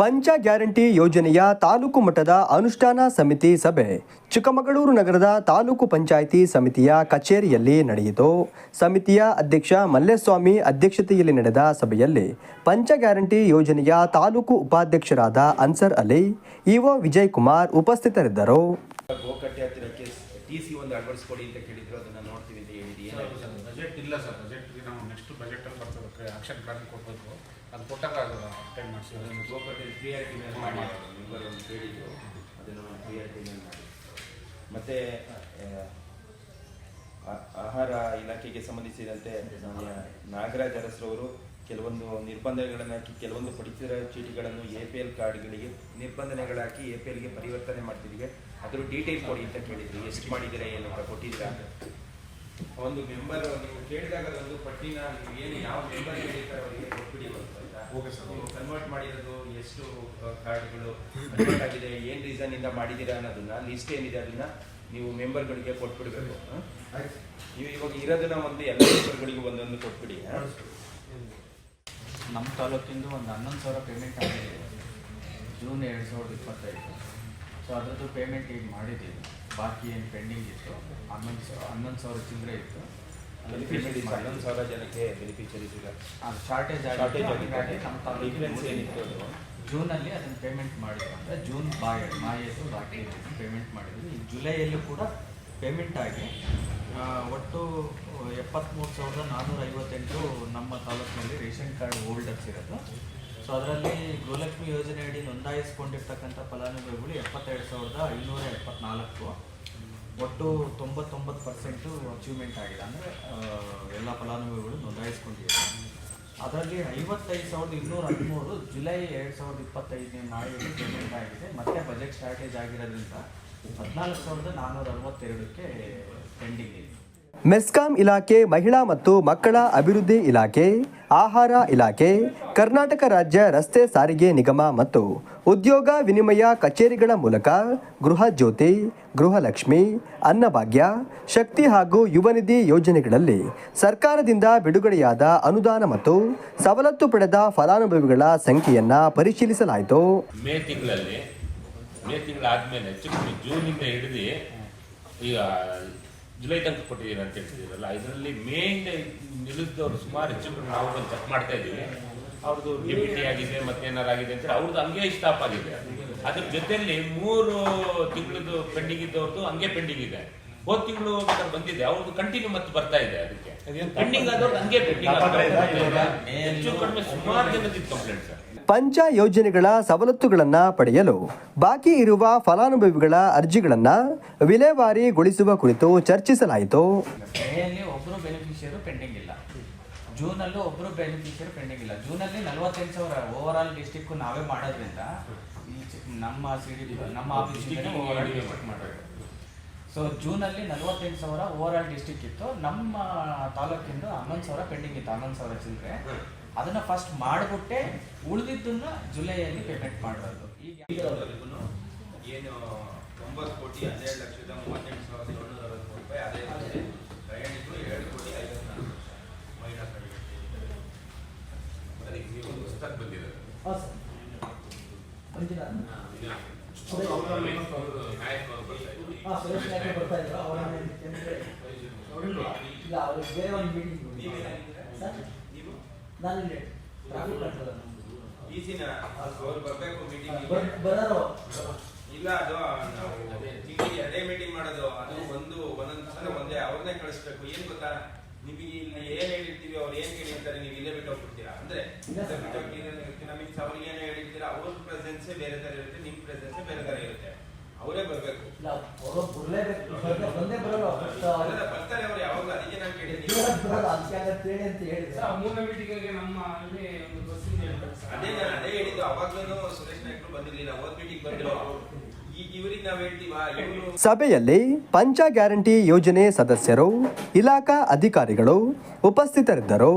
ಪಂಚ ಗ್ಯಾರಂಟಿ ಯೋಜನೆಯ ತಾಲೂಕು ಮಟ್ಟದ ಅನುಷ್ಠಾನ ಸಮಿತಿ ಸಭೆ ಚಿಕ್ಕಮಗಳೂರು ನಗರದ ತಾಲೂಕು ಪಂಚಾಯಿತಿ ಸಮಿತಿಯ ಕಚೇರಿಯಲ್ಲಿ ನಡೆಯಿತು. ಸಮಿತಿಯ ಅಧ್ಯಕ್ಷ ಮಲ್ಲೇಸ್ವಾಮಿ ಅಧ್ಯಕ್ಷತೆಯಲ್ಲಿ ನಡೆದ ಸಭೆಯಲ್ಲಿ ಪಂಚ ಗ್ಯಾರಂಟಿ ಯೋಜನೆಯ ತಾಲೂಕು ಉಪಾಧ್ಯಕ್ಷರಾದ ಅನ್ಸರ್ ಅಲಿ, ಇಒ ವಿಜಯ್ ಕುಮಾರ್ ಉಪಸ್ಥಿತರಿದ್ದರು. ಟಿ ಸಿ ಒಂದು ಕೊಡಿ ಅಂತ ಕೇಳಿದ್ರು ಅದನ್ನ ನೋಡ್ತೀವಿ ಅಂತ ಹೇಳಿದ್ರಿ. ಏನಾಯ್ತು ಸರ್ ಬಜೆಟ್ ಇಲ್ಲ ಸರ್ ಬಜೆಟ್ ನಾವು ನೆಕ್ಸ್ಟ್ ಬಜೆಟ್ ಅಲ್ಲಿ ಬರ್ತದಕ್ಕೆ ಆಕ್ಷನ್ ಪ್ಲಾನ್ ಕೊಡಬೇಕು. ಅದು ಕೊಟ್ಟಾಗ ಅಟೆಂಡ್ ಮಾಡಿಸಿ. ಅದನ್ನು ಗೋಕಟ್ಟೆ ಪ್ರಿಯಾರಿಟಿ ಮೇಲೆ ಮಾಡಿ ಮೆಂಬರ್ ಒಂದು ಕೇಳಿದ್ರು ಅದನ್ನು ಮೇಲೆ ಮಾಡಿ. ಮತ್ತೆ ಆಹಾರ ಇಲಾಖೆಗೆ ಸಂಬಂಧಿಸಿದಂತೆ ನಾಗರಾಜ್ ಅರಸ್ರವರು ಕೆಲವೊಂದು ನಿರ್ಬಂಧಗಳನ್ನು ಹಾಕಿ ಕೆಲವೊಂದು ಪಡಿತರ ಚೀಟಿಗಳನ್ನು ಎ ಪಿ ಎಲ್ ಕಾರ್ಡ್ಗಳಿಗೆ ನಿರ್ಬಂಧನೆಗಳಾಕಿ ಎ ಪಿ ಎಲ್ಗೆ ಪರಿವರ್ತನೆ ಮಾಡ್ತಿದ್ದೀವಿ ಅದ್ರ ಡೀಟೇಲ್ ಕೊಡಿ ಅಂತ ಕೇಳಿದ್ರು ಎಷ್ಟು ಮಾಡಿದ್ದೀರಾ ಏನು ಅಂತ ಕೊಟ್ಟಿದ್ದೀರಾ ಒಂದು ಮೆಂಬರ್ ನೀವು ಕೇಳಿದಾಗ ಅದೊಂದು ಪಟ್ಟಿನ ನೀವು ಏನು ಯಾವ ಮೆಂಬರ್ ಹೇಳಿರ್ತಾರೆ ಅವರಿಗೆ ಕೊಟ್ಬಿಡಿ ಅಂತ ಆಯ್ತಾ? Okay sir. ನೀವು ಕನ್ವರ್ಟ್ ಮಾಡಿರೋದು ಎಷ್ಟು ಕಾರ್ಡ್ಗಳು ಕನ್ವರ್ಟ್ ಆಗಿದೆ ಏನು ರೀಸನ್ ಇಂದ ಮಾಡಿದ್ದೀರಾ ಅನ್ನೋದನ್ನ ಲಿಸ್ಟ್ ಏನಿದೆ ಅದನ್ನ ನೀವು ಮೆಂಬರ್ಗಳಿಗೆ ಕೊಟ್ಬಿಡ್ಬೇಕು? ನೀವು ಇವಾಗ ಇರೋದನ್ನ ಒಂದು ಎಲ್ಲ ಮೆಂಬರ್ಗಳಿಗೂ ಒಂದೊಂದು ಕೊಟ್ಬಿಡಿ ನಮ್ಮ ತಾಲೂಕಿಂದು ಒಂದು ಹನ್ನೊಂದು ಸಾವಿರ ಪೇಮೆಂಟ್ ಆಗಿದೆ. ಜೂನ್ ಎರಡು ಸಾವಿರದ ಇಪ್ಪತ್ತೈದು. ಸೊ ಅದರದ್ದು ಪೇಮೆಂಟ್ ಈಗ ಮಾಡಿದ್ದೀವಿ. ಬಾಕಿ ಏನು ಪೆಂಡಿಂಗ್ ಇತ್ತು ಹನ್ನೊಂದು ಸಾವಿರ ಹನ್ನೊಂದು ಸಾವಿರ ಚಿಲ್ಲರೆ ಇತ್ತು. ಬೆನಿಫಿಷರೀಸ್ ಹನ್ನೊಂದು ಸಾವಿರ ಜನಕ್ಕೆ ಬೆನಿಫಿಷರೀಸ್ ಈಗ ಅದು ಶಾರ್ಟೇಜ್ ಶಾರ್ಟೇಜ್ ಹಾಗಾಗಿ ನಮ್ಮ ಡಿಫ್ರೆನ್ಸ್ ಏನಿತ್ತು ತಾಲೂಕಿನ ಅದು? ಜೂನಲ್ಲಿ ಅದನ್ನು ಪೇಮೆಂಟ್ ಮಾಡಿದ್ರು ಅಂದರೆ ಜೂನ್ ಬಾಯ್ ಮಾಯದು ಬಾಕಿ ಪೇಮೆಂಟ್ ಮಾಡಿದ್ವಿ. ಈಗ ಜುಲೈಯಲ್ಲೂ ಕೂಡ ಪೇಮೆಂಟ್ ಆಗಿ ಒಟ್ಟು ಎಪ್ಪತ್ತ್ಮೂರು ಸಾವಿರದ ನಾನ್ನೂರ ಐವತ್ತೆಂಟು ನಮ್ಮ ತಾಲೂಕಿನಲ್ಲಿ ರೇಷನ್ ಕಾರ್ಡ್ ಹೋಲ್ಡರ್ಸ್ ಇರೋದು. ಸೊ ಅದರಲ್ಲಿ ಗೃಹಲಕ್ಷ್ಮಿ ಯೋಜನೆ ಅಡಿ ನೋಂದಾಯಿಸಿಕೊಂಡಿರ್ತಕ್ಕಂಥ ಫಲಾನುಭವಿಗಳು ಎಪ್ಪತ್ತೆರಡು ಸಾವಿರದ ಐನೂರ ಎಪ್ಪತ್ನಾಲ್ಕು. ಒಟ್ಟು ತೊಂಬತ್ತೊಂಬತ್ತು ಪರ್ಸೆಂಟು ಅಚೀವ್ಮೆಂಟ್ ಆಗಿದೆ. ಅಂದರೆ ಎಲ್ಲ ಫಲಾನುಭವಿಗಳು ನೋಂದಾಯಿಸ್ಕೊಂಡಿದ್ದಾರೆ. ಅದರಲ್ಲಿ ಐವತ್ತೈದು ಸಾವಿರದ ಇನ್ನೂರ ಹದಿಮೂರು ಜುಲೈ ಎರಡು ಸಾವಿರದ ಇಪ್ಪತ್ತೈದನೇ ನಾಳೆಯಲ್ಲಿ ಪೇಮೆಂಟ್ ಆಗಿದೆ. ಮತ್ತೆ ಬಜೆಟ್ ಶಾರ್ಟೇಜ್ ಆಗಿರೋದ್ರಿಂದ ಹದಿನಾಲ್ಕು ಸಾವಿರದ ನಾನ್ನೂರ ಅರವತ್ತೆರಡಕ್ಕೆ ಪೆಂಡಿಂಗ್ ಇದೆ. ಮೆಸ್ಕಾಂ ಇಲಾಖೆ, ಮಹಿಳಾ ಮತ್ತು ಮಕ್ಕಳ ಅಭಿವೃದ್ಧಿ ಇಲಾಖೆ, ಆಹಾರ ಇಲಾಖೆ, ಕರ್ನಾಟಕ ರಾಜ್ಯ ರಸ್ತೆ ಸಾರಿಗೆ ನಿಗಮ ಮತ್ತು ಉದ್ಯೋಗ ವಿನಿಮಯ ಕಚೇರಿಗಳ ಮೂಲಕ ಗೃಹ ಜ್ಯೋತಿ ಗೃಹಲಕ್ಷ್ಮಿ ಅನ್ನಭಾಗ್ಯ, ಶಕ್ತಿ ಹಾಗೂ ಯುವನಿಧಿ ಯೋಜನೆಗಳಲ್ಲಿ ಸರ್ಕಾರದಿಂದ ಬಿಡುಗಡೆಯಾದ ಅನುದಾನ ಮತ್ತು ಸವಲತ್ತು ಪಡೆದ ಫಲಾನುಭವಿಗಳ ಸಂಖ್ಯೆಯನ್ನು ಪರಿಶೀಲಿಸಲಾಯಿತು. ಮೇ ತಿಂಗಳಲ್ಲಿ, ಮೇ ತಿಂಗಳಾದ್ಮೇಲೆ ಜೂನಿಂದ ಹಿಡಿದು ಈಗ ಜುಲೈ ತನಕ ಕೊಟ್ಟಿದ್ದೀರಿ ಅಂತ ಹೇಳ್ತಿದ್ದೀರಲ್ಲ. ಇದರಲ್ಲಿ ಮೇನ್ ನಿಲ್ಲಿಸಿದವರು ಸುಮಾರು ಹೆಚ್ಚು ಕಡಿಮೆ ನಾವು ಬಂದು ಚೆಕ್ ಮಾಡ್ತಾ ಇದ್ದೀವಿ. ಅವ್ರದ್ದು ಡಿಬಿಟಿ ಆಗಿದೆ ಮತ್ತೆ ಮತ್ತೇನಾರು ಆಗಿದೆ ಅಂತ ಅವ್ರದ್ದು ಹಂಗೆ ಸ್ಟಾಪ್ ಆಗಿದೆ. ಅದ್ರ ಜೊತೆಯಲ್ಲಿ ಮೂರು ತಿಂಗಳದ್ದು ಪೆಂಡಿಂಗ್ ಇದ್ದವ್ರದ್ದು ಹಂಗೆ ಪೆಂಡಿಂಗ್ ಇದೆ. ಹೋದ ತಿಂಗಳು ಬಂದಿದೆ. ಅವ್ರದ್ದು ಕಂಟಿನ್ಯೂ ಮತ್ತೆ ಬರ್ತಾ ಇದೆ ಅದಕ್ಕೆ. ಪೆಂಡಿಂಗ್ ಆದವ್ರದ್ದು ಹಂಗೆ ಪೆಂಡಿಂಗ್ ಹೆಚ್ಚು ಕಡಿಮೆ ಸುಮಾರು ಜನದಿತ್ತು ಕಂಪ್ಲೇಂಟ್ ಸರ್. ಪಂಚ ಯೋಜನೆಗಳ ಸವಲತ್ತುಗಳನ್ನು ಪಡೆಯಲು ಬಾಕಿ ಇರುವ ಫಲಾನುಭವಿಗಳ ಅರ್ಜಿಗಳನ್ನು ವಿಲೇವಾರಿಗೊಳಿಸುವ ಕುರಿತು ಚರ್ಚಿಸಲಾಯಿತು. ಮೇಯಲ್ಲಿ ಒಬ್ಬರು ಬೆನಿಫಿಷಿಯರು ಪೆಂಡಿಂಗ್ ಇಲ್ಲ. ಜೂನಲ್ಲೂ ಒಬ್ಬರು ಬೆನಿಫಿಷಿಯರು ಪೆಂಡಿಂಗ್ ಇಲ್ಲ. ಜೂನಲ್ಲಿ ನಲವತ್ತೆಂಟು ಸಾವಿರ ಓವರ್ ಆಲ್ ಡಿಸ್ಟಿಕ್ ನಾವೇ ಮಾಡೋದ್ರಿಂದ ನಮ್ಮ ಸಿ ಡಿ ನಮ್ಮ ಆಫೀಸಿಂದನೇ ಓವರ್ ಆಲ್ ಡಿಸ್ಟಿಕ್ ಮಾಡಬೇಕು. ಸೊ ಜೂನಲ್ಲಿ ನಲವತ್ತೆಂಟು ಸಾವಿರ ಓವರ್ ಆಲ್ ಡಿಸ್ಟಿಕ್ ಇತ್ತು. ನಮ್ಮ ತಾಲೂಕಿಂದ ಹನ್ನೊಂದು ಸಾವಿರ ಪೆಂಡಿಂಗ್ ಇತ್ತು. ಹನ್ನೊಂದು ಸಾವಿರ ಚಿಲ್ಲರೆ ಅದನ್ನ ಫಸ್ಟ್ ಮಾಡಿಬಿಟ್ಟೆ ಉಳಿದಿದ್ದನ್ನ ಜುಲೈಯಲ್ಲಿ ಪೇಮೆಂಟ್ ಮಾಡೋದು ಈಗ ಇಲ್ಲಿವರೆಗೂ ಏನು ಒಂಬತ್ತು ಕೋಟಿ ಹನ್ನೆರಡು ಲಕ್ಷದ ಮೂವತ್ತೆಂಟು ಸಾವಿರದ ಏಳ್ನೂರ ಅರವತ್ತು ರೂಪಾಯಿ ಅದೇ ಇದೆ ಪ್ರಯಾಣಿಕರು ಎರಡು ಕೋಟಿ ಐವತ್ನಾಲ್ಕು ಮಹಿಳಾ ಕಡೆಗೆ ಅದಕ್ಕೆ ನೀವು ಬರ್ತಾ ಅವರ ಬರ್ತಾ ಅವ್ರಿಗೆ ಬೇರೆ ಒಂದು ಮೀಟಿಂಗ್ ನಾನು ಇಲ್ಲಿ. ಟ್ರಾಫಿಕ್ ಕಂಟ್ರೋಲ್ ಈಸಿನ ಅವ್ರು ಬರಬೇಕು ಮೀಟಿಂಗ್ ಬರೋರು. ಇಲ್ಲ ಅದು ನಾವು ತಿಂಗಳಿಗೆ ಎರಡೇ ಮೀಟಿಂಗ್ ಮಾಡೋದು. ಅದು ಒಂದು ಒಂದೊಂದು ಸಲ ಒಂದೇ ಅವ್ರನ್ನೇ ಕಳಿಸ್ಬೇಕು. ಏನ್ ಗೊತ್ತಾ? ನಿಮಗೆ ಇಲ್ಲಿ ಏನ್ ಹೇಳಿರ್ತೀವಿ ಅವ್ರು ಏನ್ ಹೇಳಿರ್ತಾರೆ ನೀವು ಇಲ್ಲೇ ಬಿಟ್ಟು ಹೋಗ್ಬಿಡ್ತೀರಾ? ಅಂದ್ರೆ. ಬಿಟ್ಟು ಹೋಗ್ತೀರಾ ಮೀನ್ಸ್ ಅವ್ರಿಗೆ ಏನ್ ಹೇಳಿರ್ತೀರಾ? ಅವ್ರ ಪ್ರೆಸೆನ್ಸೇ ಬೇರೆ ತರ ಇರುತ್ತೆ ನಿಮ್ ಪ್ರೆಸೆನ್ಸೇ ಬೇರೆ ತರ ಇರುತ್ತೆ. ಅವರೇ ಬರ್ಬೇಕು. ಅವರು ಬರಲೇಬೇಕು ಬಂದೇ- ಬಂದೇ ಬರೋರು ಫಸ್ಟ್ ಅಲ್ಲ, ಬರ್ತಾರೆ ಅವ್ರು ಯಾವಾಗಲೂ ಅದಕ್ಕೆ ನಾನು ಕೇಳಿದ್ದೀನಿ ಹೇಳಿ ಅಂತ ಹೇಳಿದ್ರೆ. ಮೂರನೇ ಮೀಟಿಂಗ್ಗೆ ನಮ್ಮ ಅಲ್ಲಿ ಒಂದು ಬಸ್ ಇದೆ ಸರ್. ಅದೇ ನಾನು ಅದೇ ಹೇಳಿದ್ದು ಅವಾಗ್ಲೂ ಸುರೇಶ್ ನಾಯ್ಕರು ಬಂದಿರ್ಲಿಲ್ಲ. ಅವತ್ ಮೀಟಿಂಗ್ ಬಂದಿರೋ ಈಗ ಇವ್ರಿಗೆ ನಾವ್ ಹೇಳ್ತೀವಾ? ಇವ್ರು ಸಭೆಯಲ್ಲಿ ಪಂಚ ಗ್ಯಾರಂಟಿ ಯೋಜನೆ ಸದಸ್ಯರು ಇಲಾಖಾ ಅಧಿಕಾರಿಗಳು ಉಪಸ್ಥಿತರಿದ್ದರು.